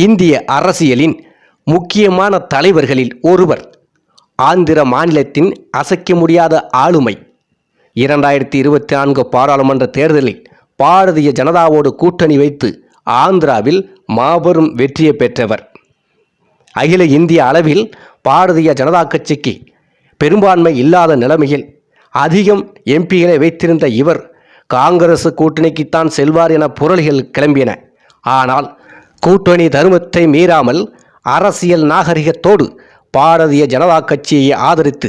இந்திய அரசியலின் முக்கியமான தலைவர்களில் ஒருவர். ஆந்திர மாநிலத்தின் அசைக்க முடியாத ஆளுமை. இரண்டாயிரத்தி இருபத்தி நான்கு பாராளுமன்ற தேர்தலில் பாரதிய ஜனதாவோடு கூட்டணி வைத்து ஆந்திராவில் மாபெரும் வெற்றியை பெற்றவர். அகில இந்திய அளவில் பாரதிய ஜனதா கட்சிக்கு பெரும்பான்மை இல்லாத நிலைமையில் அதிகம் எம்பிகளை வைத்திருந்த இவர் காங்கிரஸ் கூட்டணிக்குத்தான் செல்வார் என புரளிகள் கிளம்பின. ஆனால் கூட்டணி தர்மத்தை மீறாமல் அரசியல் நாகரிகத்தோடு பாரதிய ஜனதா கட்சியை ஆதரித்து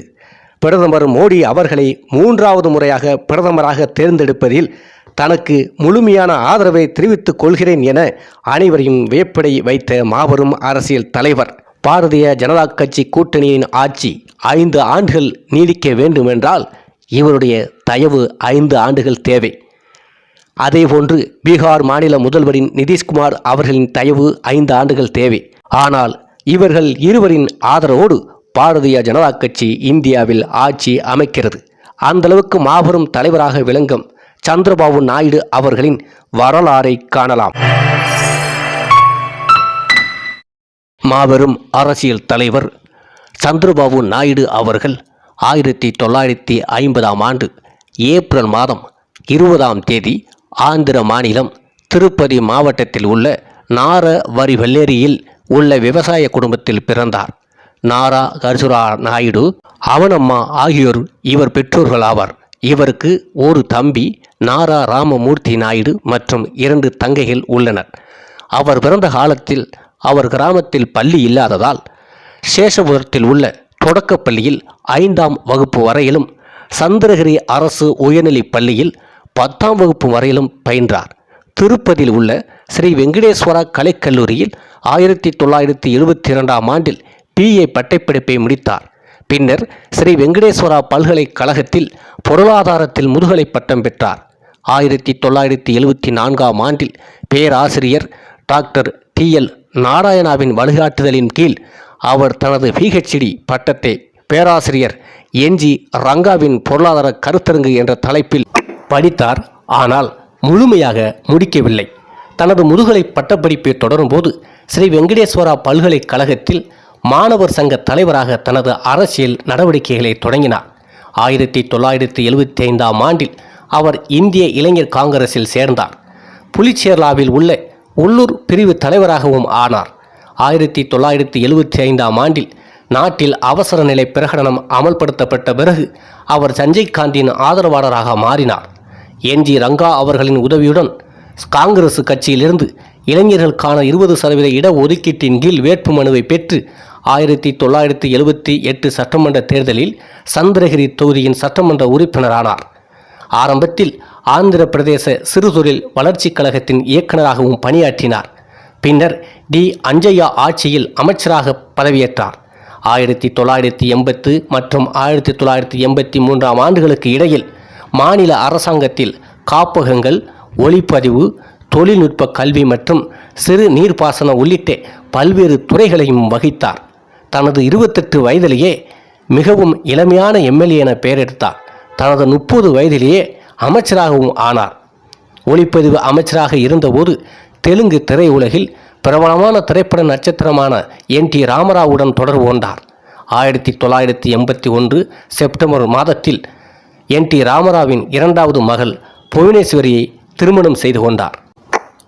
பிரதமர் மோடி அவர்களை மூன்றாவது முறையாக பிரதமராக தேர்ந்தெடுப்பதில் தனக்கு முழுமையான ஆதரவை தெரிவித்துக் கொள்கிறேன் என அனைவரையும் வியப்படை வைத்த மாபெரும் அரசியல் தலைவர். பாரதிய ஜனதா கட்சி கூட்டணியின் ஆட்சி ஐந்து ஆண்டுகள் நீடிக்க வேண்டுமென்றால் இவருடைய தயவு ஐந்து ஆண்டுகள் தேவை. அதேபோன்று பீகார் மாநில முதல்வரின் நிதிஷ்குமார் அவர்களின் தயவு ஐந்து ஆண்டுகள் தேவை. ஆனால் இவர்கள் இருவரின் ஆதரவோடு பாரதிய ஜனதா கட்சி இந்தியாவில் ஆட்சி அமைக்கிறது. அந்தளவுக்கு மாபெரும் தலைவராக விளங்கும் சந்திரபாபு நாயுடு அவர்களின் வரலாறை காணலாம். மாபெரும் அரசியல் தலைவர் சந்திரபாபு நாயுடு அவர்கள் ஆயிரத்தி தொள்ளாயிரத்தி ஐம்பதாம் ஆண்டு ஏப்ரல் மாதம் இருபதாம் தேதி ஆந்திர மாநிலம் திருப்பதி மாவட்டத்தில் உள்ள நார வரி வெள்ளேரியில் உள்ள விவசாய குடும்பத்தில் பிறந்தார். நாரா கர்சுரா நாயுடு அவனம்மா ஆகியோர் இவர் பெற்றோர்கள் ஆவார். இவருக்கு ஒரு தம்பி நாரா ராமமூர்த்தி நாயுடு மற்றும் இரண்டு தங்கைகள் உள்ளனர். அவர் பிறந்த காலத்தில் அவர் கிராமத்தில் பள்ளி இல்லாததால் சேஷபுரத்தில் உள்ள தொடக்கப் பள்ளியில் ஐந்தாம் வகுப்பு வரையிலும் சந்திரகிரி அரசு உயர்நிலைப் பள்ளியில் பத்தாம் வகுப்பு வரையிலும் பயின்றார். திருப்பதியில் உள்ள ஸ்ரீ வெங்கடேஸ்வரா கலைக்கல்லூரியில் ஆயிரத்தி தொள்ளாயிரத்தி எழுபத்தி இரண்டாம் ஆண்டில் பிஏ பட்டப்படிப்பை முடித்தார். பின்னர் ஸ்ரீ வெங்கடேஸ்வரா பல்கலைக்கழகத்தில் பொருளாதாரத்தில் முதுகலை பட்டம் பெற்றார். ஆயிரத்தி தொள்ளாயிரத்தி எழுபத்தி நான்காம் ஆண்டில் பேராசிரியர் டாக்டர் டி. எல். நாராயணாவின் வழிகாட்டுதலின் கீழ் அவர் தனது பிஹெச்டி பட்டத்தை பேராசிரியர் என்ஜி ரங்காவின் பொருளாதார கருத்தரங்கு என்ற தலைப்பில் படித்தார் ஆனால் முழுமையாக முடிக்கவில்லை. தனது முதுகலை பட்டப்படிப்பை தொடரும்போது ஸ்ரீ வெங்கடேஸ்வரா பல்கலைக்கழகத்தில் மாணவர் சங்க தலைவராக தனது அரசியல் நடவடிக்கைகளை தொடங்கினார். ஆயிரத்தி தொள்ளாயிரத்தி எழுபத்தி ஐந்தாம் ஆண்டில் அவர் இந்திய இளைஞர் காங்கிரஸில் சேர்ந்தார். புலிச்சேர்லாவில் உள்ள உள்ளூர் பிரிவு தலைவராகவும் ஆனார். ஆயிரத்தி தொள்ளாயிரத்தி எழுபத்தி ஐந்தாம் ஆண்டில் நாட்டில் அவசர நிலை பிரகடனம் அமல்படுத்தப்பட்ட பிறகு அவர் சஞ்சய் காந்தியின் ஆதரவாளராக மாறினார். என்ஜி ரங்கா அவர்களின் உதவியுடன் காங்கிரஸ் கட்சியிலிருந்து இளைஞர்களுக்கான இருபது சதவீத இட ஒதுக்கீட்டின் கீழ் வேட்புமனுவை பெற்று ஆயிரத்தி தொள்ளாயிரத்தி எழுபத்தி எட்டு சட்டமன்ற தேர்தலில் சந்திரகிரி தொகுதியின் சட்டமன்ற உறுப்பினரானார். ஆரம்பத்தில் ஆந்திர பிரதேச சிறுதொழில் வளர்ச்சிக் கழகத்தின் இயக்குநராகவும் பணியாற்றினார். பின்னர் டி. அஞ்சையா ஆட்சியில் அமைச்சராக பதவியேற்றார். ஆயிரத்தி தொள்ளாயிரத்தி எண்பத்து மற்றும் ஆயிரத்தி தொள்ளாயிரத்தி எண்பத்தி மூன்றாம் ஆண்டுகளுக்கு இடையில் மாநில அரசாங்கத்தில் காப்பகங்கள் ஒளிப்பதிவு தொழில்நுட்ப கல்வி மற்றும் சிறு நீர்ப்பாசனம் உள்ளிட்ட பல்வேறு துறைகளையும் வகித்தார். தனது இருபத்தெட்டு வயதிலேயே மிகவும் இளமையான எம்எல்ஏ என பெயரெடுத்தார். தனது முப்பது வயதிலேயே அமைச்சராகவும் ஆனார். ஒளிப்பதிவு அமைச்சராக இருந்தபோது தெலுங்கு திரையுலகில் பிரபலமான திரைப்பட நட்சத்திரமான என். டி. ராமராவுடன் தொடர்பு கொண்டார். ஆயிரத்தி தொள்ளாயிரத்தி எண்பத்தி ஒன்று செப்டம்பர் மாதத்தில் என் டி ராமராவின் இரண்டாவது மகள் புவனேஸ்வரியை திருமணம் செய்து கொண்டார்.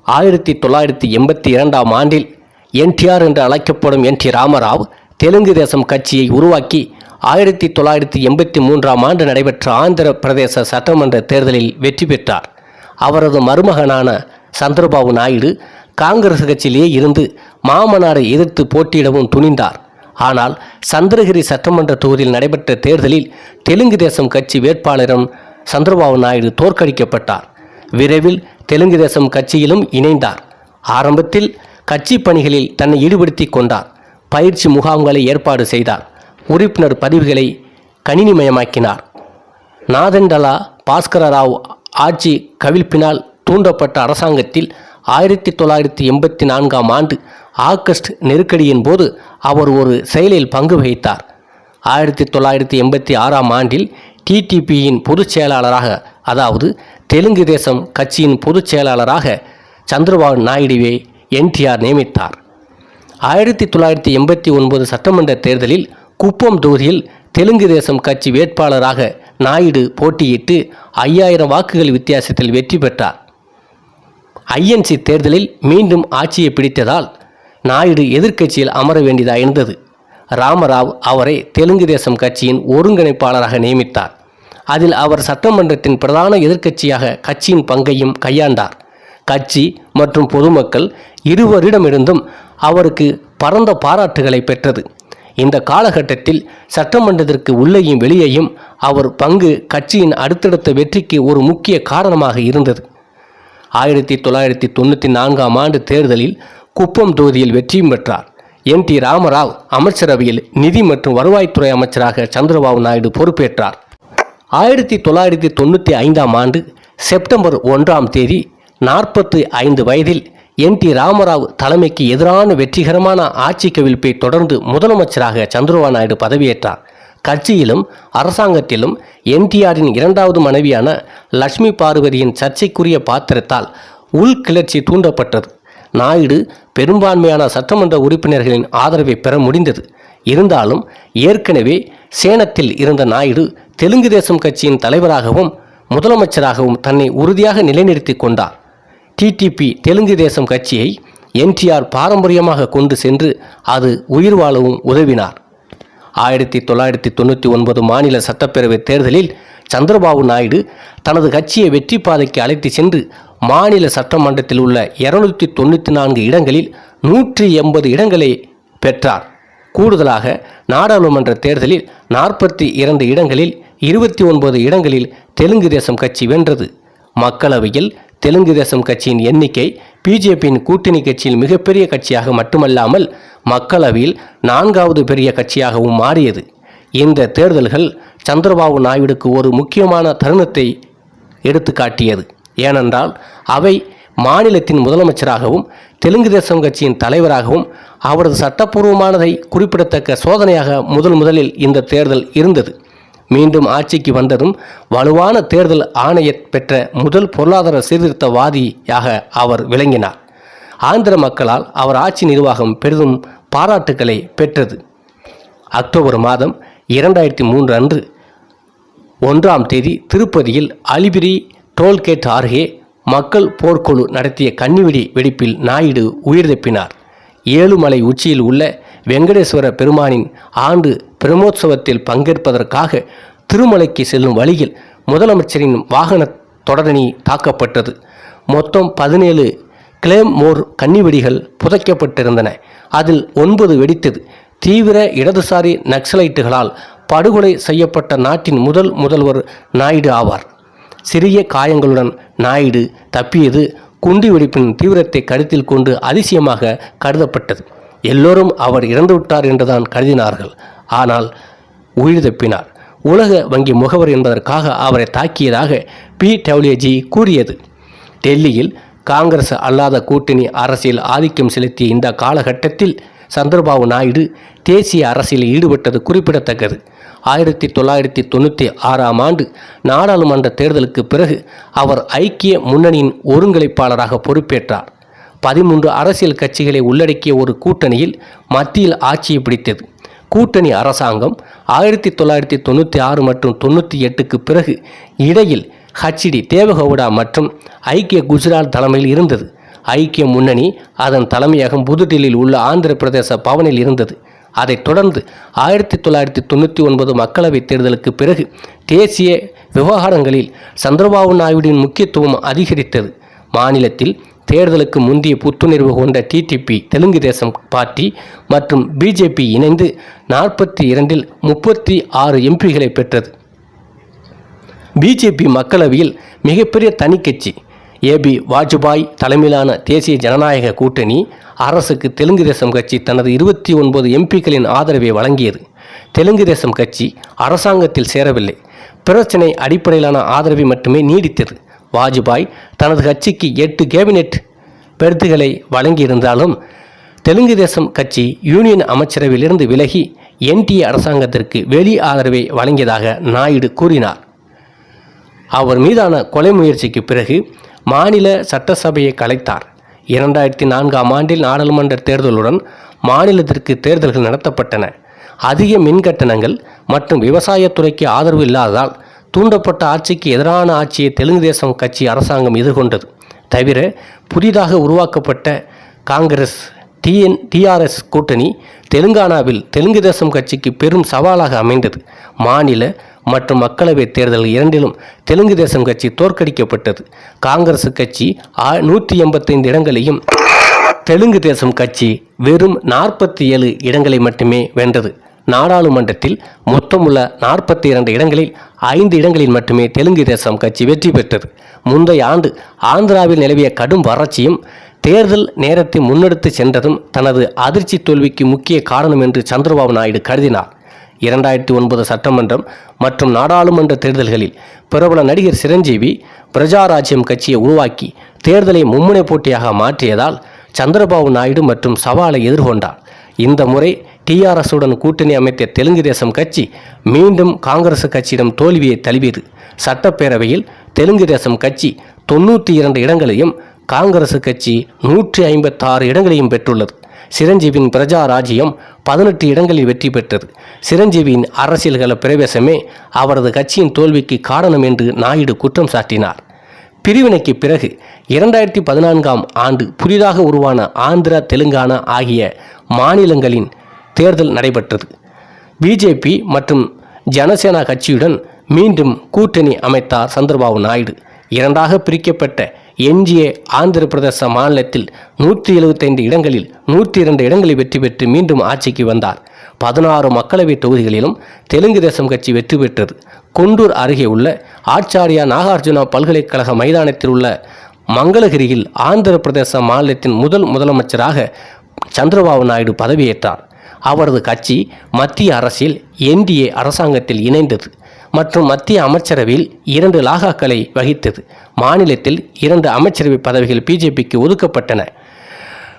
ஆயிரத்தி தொள்ளாயிரத்தி எண்பத்தி இரண்டாம் ஆண்டில் என்டிஆர் என்று அழைக்கப்படும் என் டி ராமராவ் தெலுங்கு தேசம் கட்சியை உருவாக்கி ஆயிரத்தி தொள்ளாயிரத்தி எண்பத்தி மூன்றாம் ஆண்டு நடைபெற்ற ஆந்திர பிரதேச சட்டமன்ற தேர்தலில் வெற்றி பெற்றார். அவரது மருமகனான சந்திரபாபு நாயுடு காங்கிரஸ் கட்சியிலேயே இருந்து மாமனாரை எதிர்த்து போட்டியிடவும் துணிந்தார். ஆனால் சந்திரகிரி சட்டமன்ற தொகுதியில் நடைபெற்ற தேர்தலில் தெலுங்கு தேசம் கட்சி வேட்பாளரும் சந்திரபாபு நாயுடு தோற்கடிக்கப்பட்டார். விரைவில் தெலுங்கு தேசம் கட்சியிலும் இணைந்தார். ஆரம்பத்தில் கட்சி பணிகளில் தன்னை ஈடுபடுத்தி கொண்டார். பயிற்சி முகாம்களை ஏற்பாடு செய்தார். உறுப்பினர் பதிவுகளை கணினிமயமாக்கினார். நாதண்டலா பாஸ்கர ராவ் ஆட்சி கவிழ்ப்பினால் தூண்டப்பட்ட அரசாங்கத்தில் ஆயிரத்தி தொள்ளாயிரத்தி எண்பத்தி நான்காம் ஆண்டு ஆகஸ்ட் நெருக்கடியின் போது அவர் ஒரு செயலில் பங்கு வகித்தார். ஆயிரத்தி தொள்ளாயிரத்தி எண்பத்தி ஆறாம் ஆண்டில் டிடிபியின் பொதுச் செயலாளராக அதாவது தெலுங்கு தேசம் கட்சியின் பொதுச் செயலாளராக சந்திரபாபு நாயுடுவை என்டிஆர் நியமித்தார் ஆயிரத்தி தொள்ளாயிரத்தி எண்பத்தி ஒன்பது சட்டமன்ற தேர்தலில் குப்பம் தொகுதியில் தெலுங்கு தேசம் கட்சி வேட்பாளராக நாயுடு போட்டியிட்டு ஐயாயிரம் வாக்குகள் வித்தியாசத்தில் வெற்றி பெற்றார். ஐஎன்சி தேர்தலில் மீண்டும் ஆட்சியை பிடித்ததால் நாயுடு எதிர்க்கட்சியில் அமர வேண்டியதாக இருந்தது. ராமராவ் அவரை தெலுங்கு தேசம் கட்சியின் ஒருங்கிணைப்பாளராக நியமித்தார். அதில் அவர் சட்டமன்றத்தின் பிரதான எதிர்க்கட்சியாக கட்சியின் பங்கையும் கையாண்டார். கட்சி மற்றும் பொதுமக்கள் இருவரிடமிருந்தும் அவருக்கு பரந்த பாராட்டுகளை பெற்றது. இந்த காலகட்டத்தில் சட்டமன்றத்திற்கு உள்ளேயும் வெளியேயும் அவர் பங்கு கட்சியின் அடுத்தடுத்த வெற்றிக்கு ஒரு முக்கிய காரணமாக இருந்தது. ஆயிரத்தி தொள்ளாயிரத்தி தொண்ணூற்றி நான்காம் ஆண்டு தேர்தலில் குப்பம் தொகுதியில் வெற்றியும் பெற்றார். என். டி. ராமராவ் அமைச்சரவையில் நிதி மற்றும் வருவாய்த்துறை அமைச்சராக சந்திரபாபு நாயுடு பொறுப்பேற்றார். ஆயிரத்தி தொள்ளாயிரத்தி தொண்ணூற்றி ஐந்தாம் ஆண்டு செப்டம்பர் ஒன்றாம் தேதி நாற்பத்தி ஐந்து வயதில் என். டி. ராமராவ் தலைமைக்கு எதிரான வெற்றிகரமான ஆட்சி கவிழ்ப்பை தொடர்ந்து முதலமைச்சராக சந்திரபாபு நாயுடு பதவியேற்றார். கட்சியிலும் அரசாங்கத்திலும் எம்டிஆரின் இரண்டாவது மனைவியான லட்சுமி பார்வதியின் சர்ச்சைக்குரிய பாத்திரத்தால் உள்கிளர்ச்சி தூண்டப்பட்டது. நாயுடு பெரும்பான்மையான சட்டமன்ற உறுப்பினர்களின் ஆதரவை பெற முடிந்தது. இருந்தாலும் ஏற்கனவே சேனத்தில் இருந்த நாயுடு தெலுங்கு தேசம் கட்சியின் தலைவராகவும் முதலமைச்சராகவும் தன்னை உறுதியாக நிலைநிறுத்தி கொண்டார். டிடிபி தெலுங்கு தேசம் கட்சியை என்டிஆர் பாரம்பரியமாக கொண்டு சென்று அது உயிர் வாழவும் உதவினார். ஆயிரத்தி தொள்ளாயிரத்தி தொண்ணூற்றி ஒன்பது மாநில சட்டப்பேரவை தேர்தலில் சந்திரபாபு நாயுடு தனது கட்சியை வெற்றி பாதைக்கு அழைத்து சென்று மாநில சட்டமன்றத்தில் உள்ள இருநூற்றி தொண்ணூற்றி நான்கு இடங்களில் நூற்றி எண்பது இடங்களை பெற்றார். கூடுதலாக நாடாளுமன்ற தேர்தலில் நாற்பத்தி இரண்டு இடங்களில் இருபத்தி ஒன்பது இடங்களில் தெலுங்கு தேசம் கட்சி வென்றது. மக்களவையில் தெலுங்கு தேசம் கட்சியின் எண்ணிக்கை பிஜேபியின் கூட்டணி கட்சியில் மிகப்பெரிய கட்சியாக மட்டுமல்லாமல் மக்களவையில் நான்காவது பெரிய கட்சியாகவும் மாறியது. இந்த தேர்தல்கள் சந்திரபாபு நாயுடுக்கு ஒரு முக்கியமான தருணத்தை எடுத்து காட்டியது. ஏனென்றால் அவை மாநிலத்தின் முதலமைச்சராகவும் தெலுங்கு தேசம் கட்சியின் தலைவராகவும் அவரது சட்டப்பூர்வமானதை குறிப்பிடத்தக்க சோதனையாக முதல் முதலில் இந்த தேர்தல் இருந்தது. மீண்டும் ஆட்சிக்கு வந்ததும் வலுவான தேர்தல் ஆணைய பெற்ற முதல் பொருளாதார சீர்திருத்தவாதியாக அவர் விளங்கினார். ஆந்திர மக்களால் அவர் ஆட்சி நிர்வாகம் பெரிதும் பாராட்டுக்களை பெற்றது. அக்டோபர் மாதம் இரண்டாயிரத்தி மூன்று அன்று ஒன்றாம் தேதி திருப்பதியில் அலிபிரி டோல்கேட் அருகே மக்கள் போர்க்குழு நடத்திய கன்னிவெடி வெடிப்பில் நாயுடு உயிர் தப்பினார். ஏழுமலை உச்சியில் உள்ள வெங்கடேஸ்வர பெருமானின் ஆண்டு பிரமோத்சவத்தில் பங்கேற்பதற்காக திருமலைக்கு செல்லும் வழியில் முதலமைச்சரின் வாகன தொடரணி தாக்கப்பட்டது. மொத்தம் பதினேழு கிளேம் மோர் கன்னிவெடிகள் புதைக்கப்பட்டிருந்தன. அதில் ஒன்பது வெடித்தது. தீவிர இடதுசாரி நக்சலைட்டுகளால் படுகொலை செய்யப்பட்ட நாட்டின் முதல் முதல்வர் நாயுடு ஆவார். சிறிய காயங்களுடன் நாயுடு தப்பியது. குண்டு வெடிப்பின் தீவிரத்தை கருத்தில் கொண்டு அதிசயமாக கருதப்பட்டது. எல்லோரும் அவர் இறந்துவிட்டார் என்றுதான் கருதினார்கள். ஆனால் உயிர்தப்பினார் உலக வங்கி முகவர் என்பதற்காக அவரை தாக்கியதாக பி டபிள்யூஜி கூறியது. டெல்லியில் காங்கிரஸ் அல்லாத கூட்டணி அரசியல் ஆதிக்கம் செலுத்திய இந்த காலகட்டத்தில் சந்திரபாபு நாயுடு தேசிய அரசியலில் ஈடுபட்டது குறிப்பிடத்தக்கது. ஆயிரத்தி தொள்ளாயிரத்தி தொண்ணூற்றி ஆறாம் ஆண்டு நாடாளுமன்ற தேர்தலுக்கு பிறகு அவர் ஐக்கிய முன்னணியின் ஒருங்கிணைப்பாளராக பொறுப்பேற்றார். பதிமூன்று அரசியல் கட்சிகளை உள்ளடக்கிய ஒரு கூட்டணியில் மத்தியில் ஆட்சியை பிடித்தது. கூட்டணி அரசாங்கம் ஆயிரத்தி தொள்ளாயிரத்தி தொண்ணூற்றி ஆறு மற்றும் தொண்ணூற்றி எட்டுக்கு பிறகு இடையில் ஹச்டி தேவகவுடா மற்றும் ஐக்கிய குஜராத் தலைமையில் இருந்தது. ஐக்கிய முன்னணி அதன் தலைமையகம் புதுடில்லியில் உள்ள ஆந்திர பிரதேச பவனில் இருந்தது. அதைத் தொடர்ந்து ஆயிரத்தி தொள்ளாயிரத்தி தொண்ணூற்றி ஒன்பது மக்களவைத் தேர்தலுக்கு பிறகு தேசிய விவகாரங்களில் சந்திரபாபு நாயுடின் முக்கியத்துவம் அதிகரித்தது. மாநிலத்தில் தேர்தலுக்கு முந்தைய புத்துணர்வு கொண்ட டிடிபி தெலுங்கு தேசம் பார்ட்டி மற்றும் பிஜேபி இணைந்து நாற்பத்தி இரண்டில் முப்பத்தி ஆறு எம்பிகளை பெற்றது. பிஜேபி மக்களவையில் மிகப்பெரிய தனிக்கட்சி ஏபி வாஜ்பாய் தலைமையிலான தேசிய ஜனநாயக கூட்டணி அரசுக்கு தெலுங்கு தேசம் கட்சி தனது இருபத்தி ஒன்பது எம்பிக்களின் ஆதரவை வழங்கியது. தெலுங்கு தேசம் கட்சி அரசாங்கத்தில் சேரவில்லை. பிரச்சினை அடிப்படையிலான ஆதரவை மட்டுமே நீடித்தது. வாஜ்பாய் தனது கட்சிக்கு எட்டு கேபினெட் பெருத்துகளை வழங்கியிருந்தாலும் தெலுங்கு தேசம் கட்சி யூனியன் அமைச்சரவையிலிருந்து விலகி என்டிஏ அரசாங்கத்திற்கு வெளி ஆதரவை வழங்கியதாக நாயுடு கூறினார். அவர் மீதான கொலை முயற்சிக்கு பிறகு மாநில சட்டசபையை கலைத்தார். இரண்டாயிரத்தி நான்காம் ஆண்டில் நாடாளுமன்ற தேர்தலுடன் மாநிலத்திற்கு தேர்தல்கள் நடத்தப்பட்டன. அதிக மின் கட்டணங்கள் மற்றும் விவசாயத்துறைக்கு ஆதரவு இல்லாததால் தூண்டப்பட்ட ஆட்சிக்கு எதிரான ஆட்சியை தெலுங்கு தேசம் கட்சி அரசாங்கம் எதிர்கொண்டது. தவிர புதிதாக உருவாக்கப்பட்ட காங்கிரஸ் டிஎன் டிஆர்எஸ் கூட்டணி தெலுங்கானாவில் தெலுங்கு தேசம் கட்சிக்கு பெரும் சவாலாக அமைந்தது. மாநில மற்றும் மக்களவைத் தேர்தல் இரண்டிலும் தெலுங்கு தேசம் கட்சி தோற்கடிக்கப்பட்டது. காங்கிரஸ் கட்சி ஆ- நூற்றி எண்பத்தைந்து இடங்களையும் தெலுங்கு தேசம் கட்சி வெறும் நாற்பத்தி ஏழு இடங்களை மட்டுமே வென்றது. நாடாளுமன்றத்தில் மொத்தமுள்ள நாற்பத்தி இரண்டு இடங்களில் ஐந்து இடங்களில் மட்டுமே தெலுங்கு தேசம் கட்சி வெற்றி பெற்றது. முந்தைய ஆண்டு ஆந்திராவில் நிலவிய கடும் வறட்சியும் தேர்தல் நேரத்தை முன்னெடுத்து சென்றதும் தனது அதிர்ச்சி தோல்விக்கு முக்கிய காரணம் என்று சந்திரபாபு நாயுடு கருதினார். இரண்டாயிரத்தி ஒன்பது சட்டமன்றம் மற்றும் நாடாளுமன்ற தேர்தல்களில் பிரபல நடிகர் சிரஞ்சீவி பிரஜாராஜ்யம் கட்சியை உருவாக்கி தேர்தலை மும்முனை போட்டியாக மாற்றியதால் சந்திரபாபு நாயுடு மற்றும் சவாலை எதிர்கொண்டார். இந்த முறை டிஆர்எஸுடன் கூட்டணி அமைத்த தெலுங்கு தேசம் கட்சி மீண்டும் காங்கிரஸ் கட்சியிடம் தோல்வியை தழுவியது. சட்டப்பேரவையில் தெலுங்கு தேசம் கட்சி தொண்ணூற்றி இரண்டு இடங்களையும் காங்கிரஸ் கட்சி நூற்றி ஐம்பத்தாறு இடங்களையும் பெற்றுள்ளது. சிரஞ்சீவியின் பிரஜா ராஜ்யம் பதினெட்டு இடங்களில் வெற்றி பெற்றது. சிரஞ்சீவியின் அரசியல்கள பிரவேசமே அவரது கட்சியின் தோல்விக்கு காரணம் என்று நாயுடு குற்றம் சாட்டினார். பிரிவினைக்கு பிறகு இரண்டாயிரத்தி பதினான்காம் ஆண்டு புதிதாக உருவான ஆந்திரா தெலுங்கானா ஆகிய மாநிலங்களின் தேர்தல் நடைபெற்றது. பிஜேபி மற்றும் ஜனசேனா கட்சியுடன் மீண்டும் கூட்டணி அமைத்தார் சந்திரபாபு நாயுடு. இரண்டாக பிரிக்கப்பட்ட எஞ்சிய ஆந்திர பிரதேச மாநிலத்தில் நூற்றி எழுபத்தைந்து இடங்களில் நூற்றி இரண்டு இடங்களில் வெற்றி பெற்று மீண்டும் ஆட்சிக்கு வந்தார். பதினாறு மக்களவைத் தொகுதிகளிலும் தெலுங்கு தேசம் கட்சி வெற்றி பெற்றது. குண்டூர் அருகே உள்ள ஆச்சாரியா நாகார்ஜுனா பல்கலைக்கழக மைதானத்தில் உள்ள மங்களகிரியில் ஆந்திர பிரதேச மாநிலத்தின் முதல் முதலமைச்சராக சந்திரபாபு நாயுடு பதவியேற்றார். அவரது கட்சி மத்திய அரசில் என்டிஏ அரசாங்கத்தில் இணைந்தது மற்றும் மத்திய அமைச்சரவையில் இரண்டு லாகாக்களை வகித்தது. மாநிலத்தில் இரண்டு அமைச்சரவை பதவிகள் பிஜேபிக்கு ஒதுக்கப்பட்டன.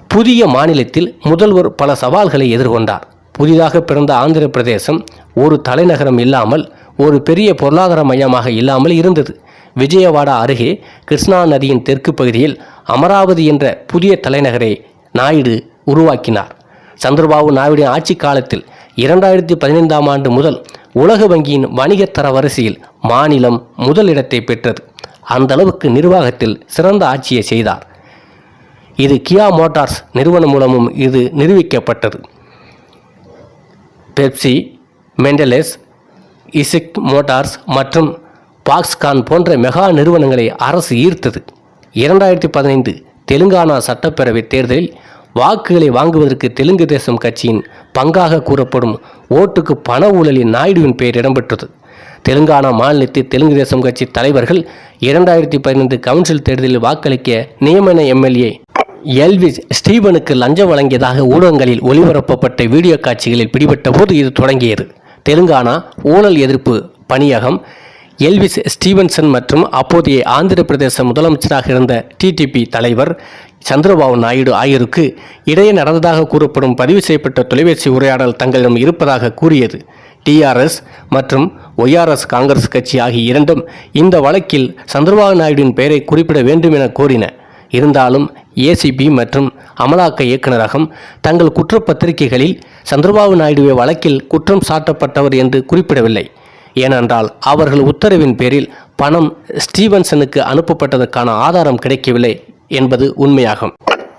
புதிய மாநிலத்தில் முதல்வர் பல சவால்களை எதிர்கொண்டார். புதிதாக பிறந்த ஆந்திர பிரதேசம் ஒரு தலைநகரம் இல்லாமல் ஒரு பெரிய பொருளாதார மையமாக இல்லாமல் இருந்தது. விஜயவாடா அருகே கிருஷ்ணா நதியின் தெற்கு பகுதியில் அமராவதி என்ற புதிய தலைநகரை நாயுடு உருவாக்கினார். சந்திரபாபு நாயுடின் ஆட்சி காலத்தில் இரண்டாயிரத்தி பதினைந்தாம் ஆண்டு முதல் உலக வங்கியின் வணிகத் தர வரிசையில் மாநிலம் முதலிடத்தை பெற்றது. அந்த அளவுக்கு நிர்வாகத்தில் சிறந்த ஆட்சியை செய்தார். இது கியா மோட்டார்ஸ் நிறுவனம் மூலமும் இது நிரூபிக்கப்பட்டது. பெப்சி மெண்டலெஸ் இசிக் மோட்டார்ஸ் மற்றும் பாக்ஸ்கான் போன்ற மெகா நிறுவனங்களை அரசு ஈர்த்தது. இரண்டாயிரத்தி பதினைந்து தெலுங்கானா சட்டப்பேரவை தேர்தலில் வாக்குகளை வாங்குவதற்கு தெலுங்கு தேசம் கட்சியின் பங்காக கூறப்படும் ஓட்டுக்கு பண ஊழலின் நாயுடுவின் பெயர் இடம்பெற்றது. தெலுங்கானா மாநிலத்தில் தெலுங்கு தேசம் கட்சி தலைவர்கள் இரண்டாயிரத்தி பதினைந்து கவுன்சில் தேர்தலில் வாக்களிக்க நியமன எம்எல்ஏ எல்விஸ் ஸ்டீவனுக்கு லஞ்சம் வழங்கியதாக ஊடகங்களில் ஒளிபரப்பப்பட்ட வீடியோ காட்சிகளில் பிடிபட்ட போது இது தொடங்கியது. தெலுங்கானா ஊழல் எதிர்ப்பு பணியகம் எல்விஸ் ஸ்டீவன்சன் மற்றும் அப்போதைய ஆந்திர பிரதேச முதலமைச்சராக இருந்த டிடிபி தலைவர் சந்திரபாபு நாயுடு ஆயருக்கு இடையே நடந்ததாக கூறப்படும் பதிவு செய்யப்பட்ட தொலைபேசி உரையாடல் தங்களிடம் இருப்பதாக கூறியது. டிஆர்எஸ் மற்றும் ஒய்ஆர்எஸ் காங்கிரஸ் கட்சி ஆகிய இரண்டும் இந்த வழக்கில் சந்திரபாபு நாயுடுவின் பெயரை குறிப்பிட வேண்டும் என கோரின. இருந்தாலும் ஏசிபி மற்றும் அமலாக்க இயக்குநரகம் தங்கள் குற்றப்பத்திரிகைகளில் சந்திரபாபு நாயுடுவை வழக்கில் குற்றம் சாட்டப்பட்டவர் என்று குறிப்பிடவில்லை. ஏனென்றால் அவர்கள் உத்தரவின் பேரில் பணம் ஸ்டீவன்சனுக்கு அனுப்பப்பட்டதற்கான ஆதாரம் கிடைக்கவில்லை. என்பது உண்மையாகும்.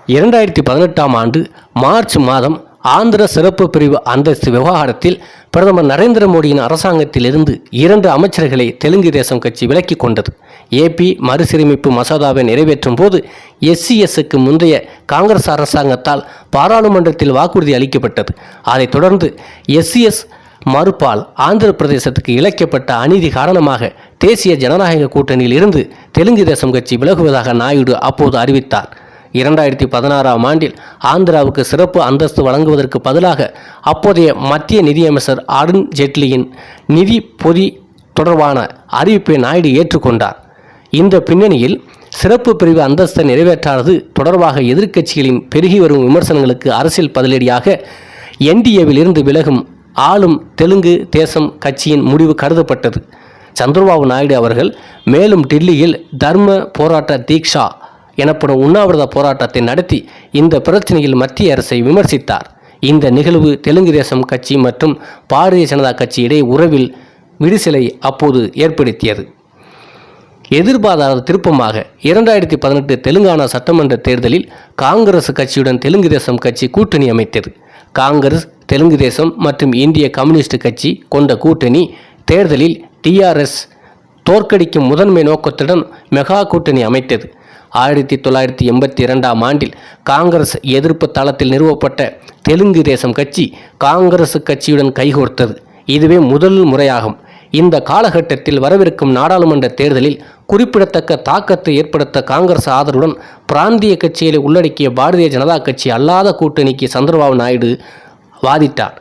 இரண்டாயிரத்தி பதினெட்டாம் ஆண்டு மார்ச் மாதம் ஆந்திர சிறப்பு பிரிவு அந்தஸ்து விவகாரத்தில் பிரதமர் நரேந்திர மோடியின் அரசாங்கத்திலிருந்து இரண்டு அமைச்சர்களை தெலுங்கு தேசம் கட்சி விலக்கிக் கொண்டது. ஏபி மறுசீரமைப்பு மசோதாவை நிறைவேற்றும் போது எஸ்சிஎஸ்க்கு முந்தைய காங்கிரஸ் அரசாங்கத்தால் பாராளுமன்றத்தில் வாக்குறுதி அளிக்கப்பட்டது. அதைத் தொடர்ந்து எஸ்சிஎஸ் மறுப்பால் ஆந்திர பிரதேசத்துக்கு இழைக்கப்பட்ட அநீதி காரணமாக தேசிய ஜனநாயக கூட்டணியில் இருந்து தெலுங்கு தேசம் கட்சி விலகுவதாக நாயுடு அப்போது அறிவித்தார். இரண்டாயிரத்தி பதினாறாம் ஆண்டில் ஆந்திராவுக்கு சிறப்பு அந்தஸ்து வழங்குவதற்கு பதிலாக அப்போதைய மத்திய நிதியமைச்சர் அருண் ஜேட்லியின் நிதி பொதி தொடர்பான அறிவிப்பை நாயுடு ஏற்றுக்கொண்டார். இந்த பின்னணியில் சிறப்பு பிரிவு அந்தஸ்தை நிறைவேற்றாதது தொடர்பாக எதிர்க்கட்சிகளின் பெருகி வரும் விமர்சனங்களுக்கு அரசியல் பதிலடியாக என்டிஏவில் இருந்து விலகும் ஆளும் தெலுங்கு தேசம் கட்சியின் முடிவு கருதப்பட்டது. சந்திரபாபு நாயுடு அவர்கள் மேலும் டில்லியில் தர்ம போராட்ட தீக்ஷா எனப்படும் உண்ணாவிரத போராட்டத்தை நடத்தி இந்த பிரச்சனையில் மத்திய அரசை விமர்சித்தார். இந்த நிகழ்வு தெலுங்கு தேசம் கட்சி மற்றும் பாரதிய ஜனதா கட்சி இடையே உறவில் விரிசலை அப்போது ஏற்படுத்தியது. எதிர்பாராத திருப்பமாக இரண்டாயிரத்தி பதினெட்டு தெலுங்கானா சட்டமன்ற தேர்தலில் காங்கிரஸ் கட்சியுடன் தெலுங்கு தேசம் கட்சி கூட்டணி அமைத்தது. காங்கிரஸ் தெலுங்கு தேசம் மற்றும் இந்திய கம்யூனிஸ்ட் கட்சி கொண்ட கூட்டணி தேர்தலில் டிஆர்எஸ் தோற்கடிக்கும் முதன்மை நோக்கத்துடன் மெகா கூட்டணி அமைத்தது. ஆயிரத்தி தொள்ளாயிரத்தி எண்பத்தி இரண்டாம் ஆண்டில் காங்கிரஸ் எதிர்ப்பு தளத்தில் நிறுவப்பட்ட தெலுங்கு தேசம் கட்சி காங்கிரஸ் கட்சியுடன் கைகோர்த்தது. இதுவே முதல் முறையாகும். இந்த காலகட்டத்தில் வரவிருக்கும் நாடாளுமன்ற தேர்தலில் குறிப்பிடத்தக்க தாக்கத்தை ஏற்படுத்த காங்கிரஸ் ஆதரவுடன் பிராந்திய கட்சிகளை உள்ளடக்கிய பாரதிய ஜனதா கட்சி அல்லாத கூட்டணிக்கு சந்திரபாபு நாயுடு வாதிட்டார்.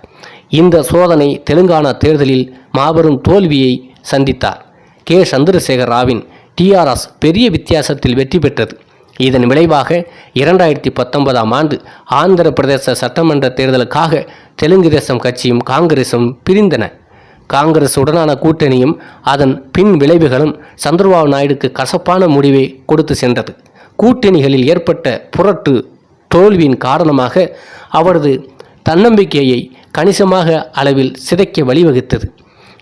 இந்த சோதனை தெலுங்கானா தேர்தலில் மாபெரும் தோல்வியை சந்தித்தார். கே. சந்திரசேகர் ராவின் டிஆர்எஸ் பெரிய வித்தியாசத்தில் வெற்றி பெற்றது. இதன் விளைவாக இரண்டாயிரத்தி பத்தொன்பதாம் ஆண்டு ஆந்திர பிரதேச சட்டமன்ற தேர்தலுக்காக தெலுங்கு தேசம் கட்சியும் காங்கிரசும் பிரிந்தன. காங்கிரஸ் உடனான கூட்டணியும் அதன் பின் விளைவுகளும் சந்திரபாபு நாயுடுக்கு கசப்பான முடிவை கொடுத்து சென்றது. கூட்டணிகளில் ஏற்பட்ட புரட்டு தோல்வியின் காரணமாக அவரது தன்னம்பிக்கையை கணிசமாக அளவில் சிதைக்க வழிவகுத்தது.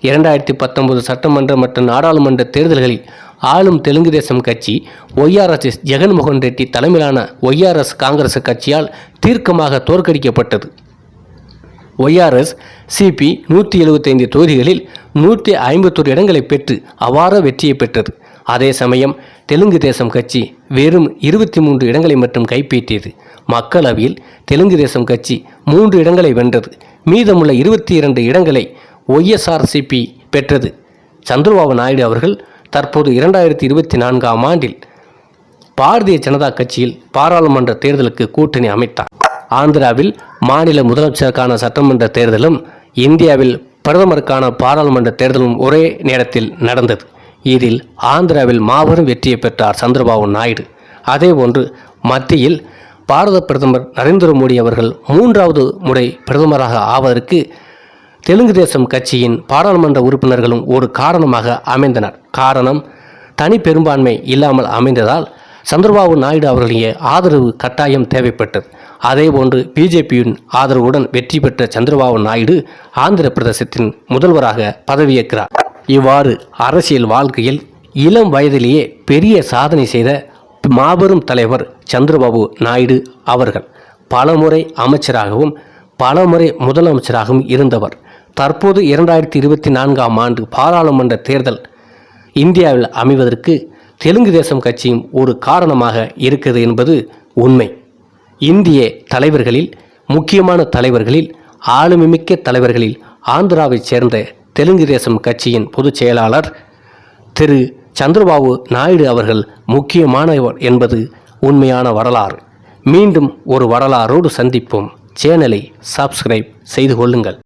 இரண்டாயிரத்தி பத்தொன்பது சட்டமன்ற மற்றும் நாடாளுமன்ற தேர்தல்களில் ஆளும் தெலுங்கு தேசம் கட்சி ஒய்ஆர்எஸ் ஜெகன்மோகன் ரெட்டி தலைமையிலான ஒய்ஆர்எஸ் காங்கிரஸ் கட்சியால் தீர்க்கமாக தோற்கடிக்கப்பட்டது. ஒய்ஆர்எஸ் சிபி நூற்றி எழுபத்தைந்து தொகுதிகளில் நூற்றி ஐம்பத்தொரு இடங்களை பெற்று அவார வெற்றியை பெற்றது. அதே சமயம் தெலுங்கு தேசம் கட்சி வெறும் இருபத்தி மூன்று இடங்களை மட்டும் கைப்பற்றியது. மக்களவையில் தெலுங்கு தேசம் கட்சி மூன்று இடங்களை வென்றது. மீதமுள்ள இருபத்தி இரண்டு இடங்களை ஒய்எஸ்ஆர்சிபி பெற்றது. சந்திரபாபு நாயுடு அவர்கள் தற்போது இரண்டாயிரத்தி இருபத்தி நான்காம் ஆண்டில் பாரதிய ஜனதா கட்சியில் பாராளுமன்ற தேர்தலுக்கு கூட்டணி அமைத்தார். ஆந்திராவில் மாநில முதலமைச்சருக்கான சட்டமன்ற தேர்தலும் இந்தியாவில் பிரதமருக்கான பாராளுமன்ற தேர்தலும் ஒரே நேரத்தில் நடந்தது. இதில் ஆந்திராவில் மாபெரும் வெற்றியை பெற்றார் சந்திரபாபு நாயுடு. அதே போன்று மத்தியில் பாரத பிரதமர் நரேந்திர மோடி அவர்கள் மூன்றாவது முறை பிரதமராக ஆவதற்கு தெலுங்கு தேசம் கட்சியின் பாராளுமன்ற உறுப்பினர்களும் ஒரு காரணமாக அமைந்தனர். காரணம் தனி பெரும்பான்மை இல்லாமல் அமைந்ததால் சந்திரபாபு நாயுடு அவர்களுடைய ஆதரவு கட்டாயம் தேவைப்பட்டது. அதேபோன்று பிஜேபியின் ஆதரவுடன் வெற்றி பெற்ற சந்திரபாபு நாயுடு ஆந்திர பிரதேசத்தின் முதல்வராக பதவியேற்கிறார். இவ்வாறு அரசியல் வாழ்க்கையில் இளம் வயதிலேயே பெரிய சாதனை செய்த மாபெரும் தலைவர் சந்திரபாபு நாயுடு அவர்கள் பலமுறை அமைச்சராகவும் பலமுறை முதலமைச்சராகவும் இருந்தவர். தற்போது இரண்டாயிரத்தி இருபத்தி நான்காம் ஆண்டு பாராளுமன்ற தேர்தல் இந்தியாவில் அமைவதற்கு தெலுங்கு தேசம் கட்சியும் ஒரு காரணமாக இருக்கிறது என்பது உண்மை. இந்திய தலைவர்களில் முக்கியமான தலைவர்களில் ஆளுமைமிக்க தலைவர்களில் ஆந்திராவைச் சேர்ந்த தெலுங்கு தேசம் கட்சியின் பொதுச் செயலாளர் திரு. சந்திரபாபு நாயுடு அவர்கள் முக்கியமானவர் என்பது உண்மையான வரலாறு. மீண்டும் ஒரு வரலாறோடு சந்திப்போம். சேனலை சப்ஸ்கிரைப் செய்து கொள்ளுங்கள்.